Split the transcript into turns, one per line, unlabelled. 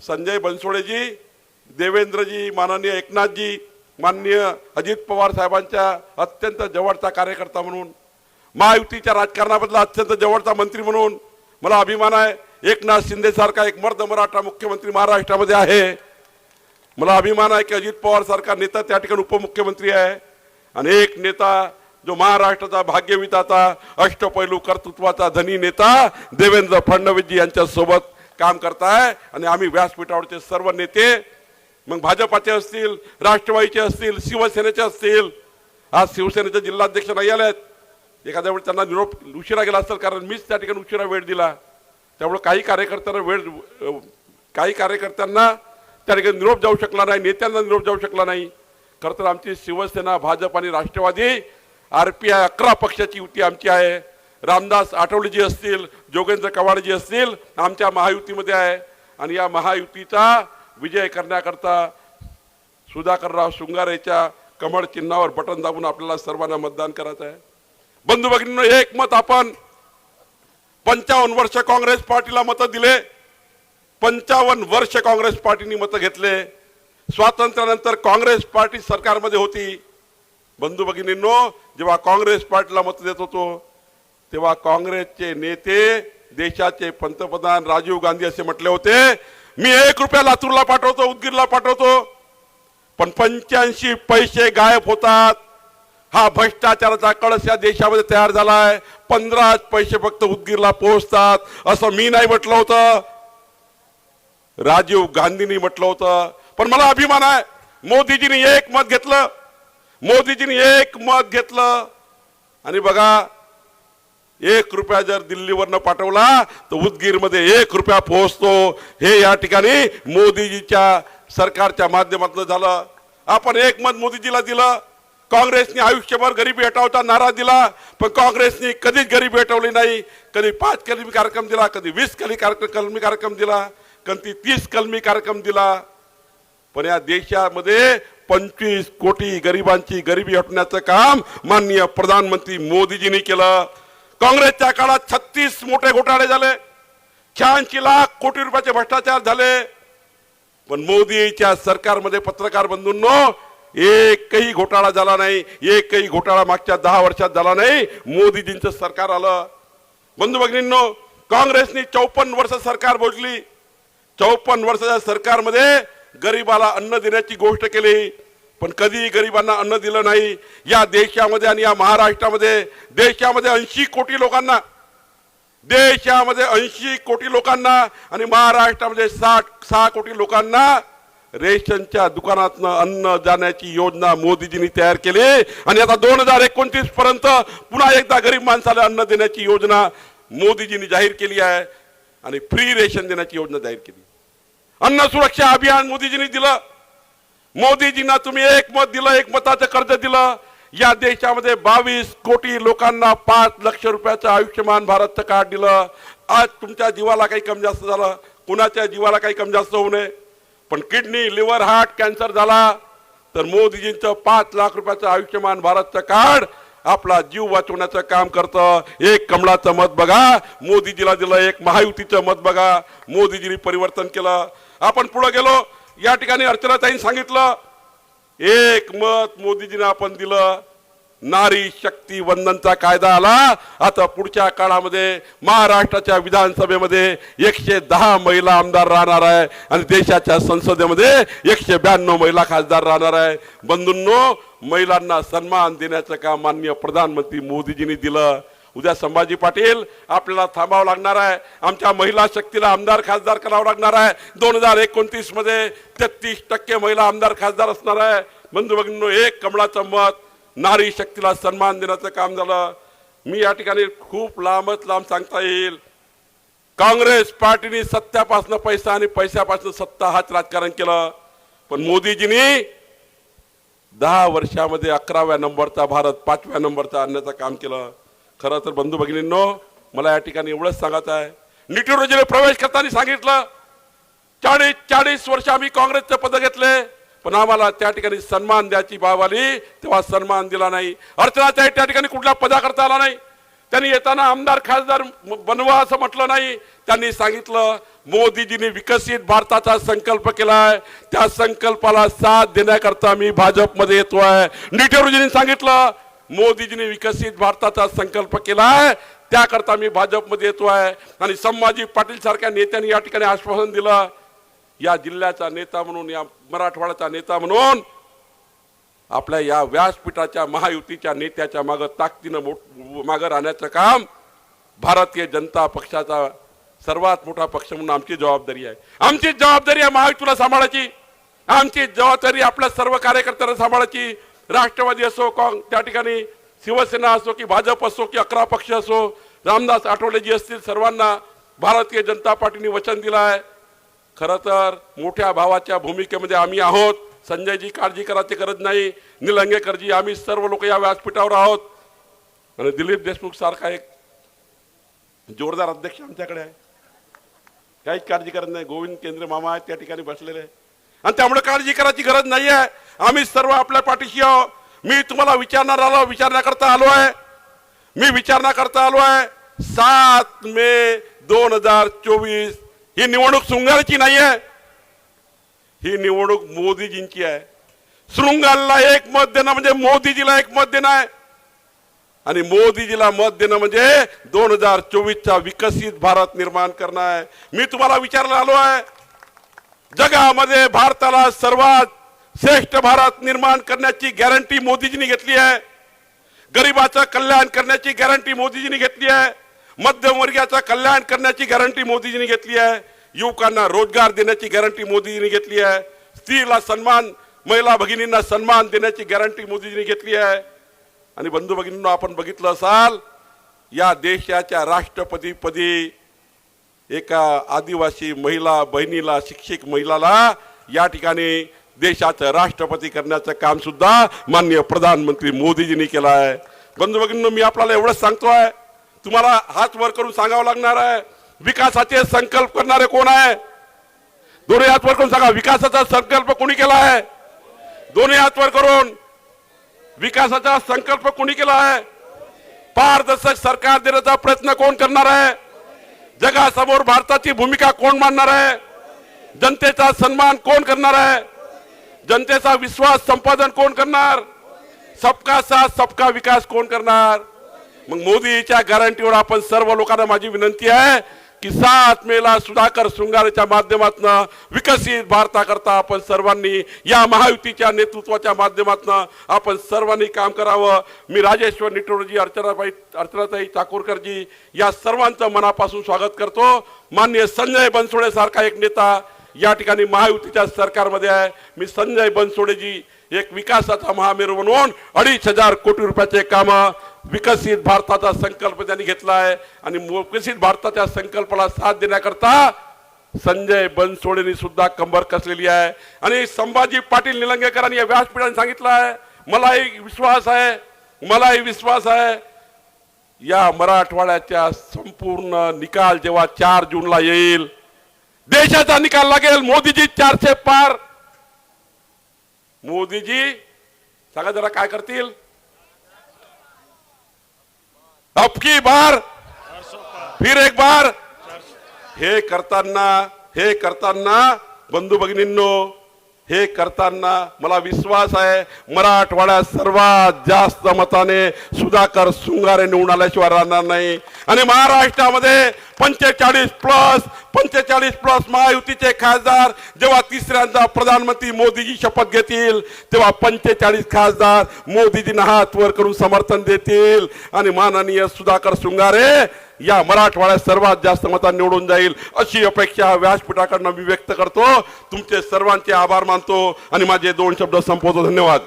संजय बनसोडेजी देवेंद्रजी माननीय एकनाथजी माननीय अजित पवार साहेबांच्या अत्यंत जवळचा कार्यकर्ता म्हणून महायुतीच्या राजकारणाबद्दल अत्यंत जवळचा मंत्री म्हणून मला अभिमान आहे. एकनाथ शिंदेसारखा एक मर्द मराठा मुख्यमंत्री महाराष्ट्रामध्ये आहे. मला अभिमान आहे की अजित पवारसारखा नेता त्या ठिकाणी उपमुख्यमंत्री आहे. आणि एक नेता जो महाराष्ट्राचा भाग्यविताचा अष्टपैलू कर्तृत्वाचा धनी नेता देवेंद्र फडणवीसजी यांच्यासोबत काम करताय आणि आम्ही व्यासपीठावरचे सर्व नेते मग भाजपाचे असतील राष्ट्रवादीचे असतील शिवसेनेचे असतील आज शिवसेनेचे जिल्हाध्यक्ष नाही आले आहेत एखाद्या वेळी त्यांना निरोप उशिरा गेला असेल कारण मीच त्या ठिकाणी उशिरा वेळ दिला. त्यामुळे काही कार्यकर्त्यांना वेळ काही कार्यकर्त्यांना त्या ठिकाणी निरोप जाऊ शकला नाही नेत्यांना निरोप जाऊ शकला नाही. खरं तर आमची शिवसेना भाजप आणि राष्ट्रवादी आर पी आय अकरा पक्षाची युती आमची आहे. रामदास आठवलेजी असतील जोगेंद्र कवाडजी असतील आमच्या महायुतीमध्ये आहे. आणि या महायुतीचा विजय करण्याकरता सुधाकरराव शृंगारेच्या कमळ चिन्हावर बटन दाबून आपल्याला सर्वांना मतदान करायचं आहे. बंधू भगिनींनो एक मत आपण पंचावन्न वर्ष काँग्रेस पार्टीला मतं दिले पंचावन्न वर्ष काँग्रेस पार्टीने मतं घेतले. स्वातंत्र्यानंतर काँग्रेस पार्टी सरकारमध्ये होती. बंधू भगिनींनो जेव्हा काँग्रेस पार्टीला मतं देत होतो तेव्हा काँग्रेसचे नेते देशाचे पंतप्रधान राजीव गांधी असे म्हटले होते मी एक रुपया लातूरला पाठवतो उदगीरला पाठवतो पण पंच्याऐंशी पैसे गायब होतात. हा भ्रष्टाचाराचा कळस या देशामध्ये तयार झालाय. पंधरा पैसे फक्त उदगीरला पोहोचतात. असं मी नाही म्हटलं होतं. राजीव गांधींनी म्हटलं होतं. पण मला अभिमान आहे. मोदीजींनी एक मत घेतलं. मोदीजींनी एक मत घेतलं. आणि बघा एक रुपया जर दिल्लीवरनं पाठवला तर उदगीरमध्ये एक रुपया पोहोचतो. हे या ठिकाणी मोदीजीच्या सरकारच्या माध्यमातलं झालं. आपण एक मत मोदीजीला दिलं. काँग्रेसने आयुष्यभर गरिबी हटावता नारा दिला पण काँग्रेसने कधीच गरिबी हटवली नाही. कधी पाच कलमी कार्यक्रम दिला कधी वीस कली कार्यक्रम कलमी कार्यक्रम दिला कधी तीस कलमी कार्यक्रम दिला. पण या देशामध्ये पंचवीस कोटी गरिबांची गरिबी हटण्याचं काम माननीय प्रधानमंत्री मोदीजींनी केलं. काँग्रेसच्या काळात छत्तीस मोठे घोटाळे झाले. शहाऐंशी लाख कोटी रुपयाचे भ्रष्टाचार झाले. पण मोदीच्या सरकारमध्ये पत्रकार बंधूंनो एकही घोटाळा झाला नाही. एकही घोटाळा मागच्या दहा वर्षात झाला नाही. मोदीजींचं सरकार आलं. बंधू भगिनींनो काँग्रेसने चौपन्न वर्ष सरकार भोगली चौपन्न वर्षाच्या सरकारमध्ये गरिबाला अन्न देण्याची गोष्ट केली. पण कधी गरिबांना अन्न दिलं नाही. या देशामध्ये आणि या महाराष्ट्रामध्ये देशामध्ये ऐंशी कोटी लोकांना देशामध्ये ऐंशी कोटी लोकांना आणि महाराष्ट्रामध्ये साठ सहा कोटी लोकांना रेशनच्या दुकानातनं अन्न जाण्याची योजना मोदीजींनी तयार केली. आणि आता दोन हजार एकोणतीस पर्यंत पुन्हा एकदा गरीब माणसाला अन्न देण्याची योजना मोदीजींनी जाहीर केली आहे. आणि फ्री रेशन देण्याची योजना जाहीर केली. अन्न सुरक्षा अभियान मोदीजींनी दिलं. मोदीजींना तुम्ही एक मत दिलं एक मताचं कर्ज दिलं. या देशामध्ये बावीस कोटी लोकांना पाच लक्ष रुपयाचं आयुष्यमान भारतचं कार्ड दिलं. आज तुमच्या जीवाला काही कमी जास्त झालं कुणाच्या जीवाला काही कमी जास्त होऊ नये. पण किडनी लिव्हर हार्ट कॅन्सर झाला तर मोदीजींचं पाच लाख रुपयाचं आयुष्यमान भारतचं कार्ड आपला जीव वाचवण्याचं काम करतं. एक कमळाचं मत बघा मोदीजीला दिलं एक महायुतीचं मत बघा. मोदीजींनी परिवर्तन केलं. आपण पुढे गेलो. या ठिकाणी अर्चनाताईंनी सांगितलं एक मत मोदीजीने आपण दिलं नारी शक्ती वंदनचा कायदा आला. आता पुढच्या काळामध्ये महाराष्ट्राच्या विधानसभेमध्ये एकशे दहा महिला आमदार राहणार आहे आणि देशाच्या संसदेमध्ये एकशे ब्याण्णव महिला खासदार राहणार आहे. बंधूंनो महिलांना सन्मान देण्याचं काम माननीय प्रधानमंत्री मोदीजींनी दिलं. उद्या संभाजी पाटील आपल्याला थांबावं लागणार आहे. आमच्या महिला शक्तीला आमदार खासदार करावं लागणार आहे. दोन हजार एकोणतीसमध्ये तेहत्तीस तेहतीस टक्के महिला आमदार खासदार असणार आहे. बंधू एक कमळाचं मत नारी शक्तीला सन्मान देण्याचं काम झालं. मी या ठिकाणी खूप लांबच लांब सांगता येईल. काँग्रेस पार्टीने सत्यापासून पैसा आणि पैशापासून सत्ता हाच राजकारण केलं. पण मोदीजींनी दहा वर्षामध्ये अकराव्या नंबरचा भारत पाचव्या नंबरचा आणण्याचं काम केलं. खरं तर बंधू भगिनींनो मला या ठिकाणी एवढंच सांगायचं आहे. निटूरोजीने प्रवेश करताना सांगितलं चाळीस चाळीस वर्ष आम्ही काँग्रेसचे पद घेतले पण आम्हाला त्या ठिकाणी सन्मान द्यायची बाब आली तेव्हा सन्मान दिला नाही. अर्चना त्या ठिकाणी कुठला पदा करता आला नाही. त्यांनी येताना आमदार खासदार बनवा असं म्हटलं नाही. त्यांनी सांगितलं मोदीजींनी विकसित भारताचा संकल्प केलाय. त्या संकल्पाला साथ देण्याकरता मी भाजपमध्ये येतो आहे नेहरूजींनी सांगितलं मोदीजींनी विकसित भारताचा संकल्प केला आहे. त्याकरता मी भाजपमध्ये येतो आहे. आणि संभाजी पाटील सारख्या नेत्यांनी या ठिकाणी आश्वासन दिलं. या जिल्ह्याचा नेता म्हणून या मराठवाड्याचा नेता म्हणून आपल्या या व्यासपीठाच्या महायुतीच्या नेत्याच्या मागं ताकदीनं मोठ मागं राहण्याचं काम भारतीय जनता पक्षाचा सर्वात मोठा पक्ष म्हणून आमची जबाबदारी आहे. आमची जबाबदारी आहे महायुतीला सांभाळायची. आमची जबाबदारी आपल्या सर्व कार्यकर्त्यांना सांभाळायची. राष्ट्रवादी असो काँग त्या ठिकाणी शिवसेना असो की भाजप असो की अकरा पक्ष असो रामदास आठवलेजी असतील सर्वांना भारतीय जनता पार्टीने वचन दिलं आहे खरं तर मोठ्या भावाच्या भूमिकेमध्ये आम्ही आहोत. संजयजी काळजी करायची गरज नाही. निलंगेकरजी आम्ही सर्व लोक या व्यासपीठावर आहोत. आणि दिलीप देशमुख सारखा एक जोरदार अध्यक्ष आमच्याकडे आहे. काहीच काळजी करत नाही. गोविंद केंद्र मामा आहेत त्या ठिकाणी बसलेले आणि त्यामुळे काळजी करायची गरज नाही आहे आम्ही सर्व आपल्या पाठीशी आहो मी तुम्हाला विचारणार आलो विचारण्याकरता आलो आहे. मी विचारण्याकरता आलो आहे. सात मे दोन हजार चोवीस. ही निवडणूक शृंगारची नाही आहे ही निवडणूक मोदीजींची आहे. शृंगारला एक मत देणं म्हणजे मोदीजीला एक मत देणं आहे. आणि मोदीजीला मत देणं म्हणजे दोन हजार चोवीसचा विकसित भारत निर्माण करणं आहे. मी तुम्हाला विचारला आलो आहे. जगामध्ये भारताला सर्वात श्रेष्ठ भारत निर्माण करण्याची गॅरंटी मोदीजींनी घेतली आहे. गरिबाचं कल्याण करण्याची गॅरंटी मोदीजींनी घेतली आहे. मध्यमवर्गीयाचं कल्याण करण्याची गॅरंटी मोदीजींनी घेतली आहे. युवकांना रोजगार देण्याची गॅरंटी मोदीजींनी घेतली आहे. स्त्रीला सन्मान महिला भगिनींना सन्मान देण्याची गॅरंटी मोदीजींनी घेतली आहे. आणि बंधू भगिनींना आपण बघितलं असाल या देशाच्या राष्ट्रपतीपदी एका आदिवासी महिला बहिणीला शिक्षक महिलाला या ठिकाणी देशाचं राष्ट्रपती करण्याचं काम सुद्धा माननीय प्रधानमंत्री मोदीजींनी केलं आहे. बंधू मी आपल्याला एवढंच सांगतो आहे तुम्हाला हात वर करून सांगावं लागणार आहे विकासाचे संकल्प करणारे कोण आहे? दोन्ही हात वर करून सांगा विकासाचा संकल्प कोणी केला आहे? दोन्ही हात वर करून विकासाचा संकल्प कोणी केला आहे? पारदर्शक सरकार देण्याचा प्रयत्न कोण करणार आहे? जगासमोर भारताची भूमिका कोण मांडणार आहे? जनतेचा सन्मान कोण करणार आहे? जनतेचा विश्वास संपादन कोण करणार? सबका साथ सबका विकास कोण करणार? मग मोदीच्या गॅरंटीवर आपण सर्व लोकांना माझी विनंती आहे की सात मेला सुधाकर शृंगारेच्या माध्यमातून विकसित भारताकरता आपण सर्वांनी या महायुतीच्या नेतृत्वाच्या माध्यमातून आपण सर्वांनी काम करावं. मी राजेश्वर निटोरजी अर्चनाबाई अर्चनाताई चाकूरकरजी या सर्वांचं मनापासून स्वागत करतो. माननीय संजय बनसोडे सारखा एक नेता या ठिकाणी महायुतीच्या सरकारमध्ये आहे. मी संजय बनसोडेजी एक विकासाचा महामेरू म्हणून अडीच हजार कोटी रुपयाचे काम विकसित भारताचा संकल्प त्यांनी घेतला आहे आणि विकसित भारताच्या संकल्पाला साथ देण्याकरता संजय बनसोडेनी सुद्धा कंबर कसलेली आहे. आणि संभाजी पाटील निलंगेकरांनी या व्यासपीठाने सांगितलं आहे मलाही विश्वास आहे मलाही विश्वास आहे. या मराठवाड्याच्या संपूर्ण निकाल जेव्हा चार जूनला येईल देशाचा निकाल लागेल मोदीजी चारशे पार. मोदीजी सांगा जरा काय करतील? अबकी बार? फिर एक बार। हे करताना हे करताना बंधू भगिनींनो हे करताना मला विश्वास आहे मराठवाड्यात सर्वात जास्त मताने सुधाकर सुंगारे निवडून आल्याशिवाय राहणार नाही. आणि महाराष्ट्रामध्ये पंचेचाळीस प्लस पंचेचाळीस प्लस महायुतीचे खासदार जेव्हा तिसऱ्यांदा प्रधानमंत्री मोदीजी शपथ घेतील तेव्हा पंचेचाळीस खासदार मोदीजींना हात वर करून समर्थन देतील. आणि माननीय सुधाकर शृंगारे या मराठवाड्यात सर्वात जास्त मतात निवडून जाईल अशी अपेक्षा व्यासपीठाकडनं मी व्यक्त करतो. तुमचे सर्वांचे आभार मानतो. आणि माझे दोन शब्द संपवतो. धन्यवाद.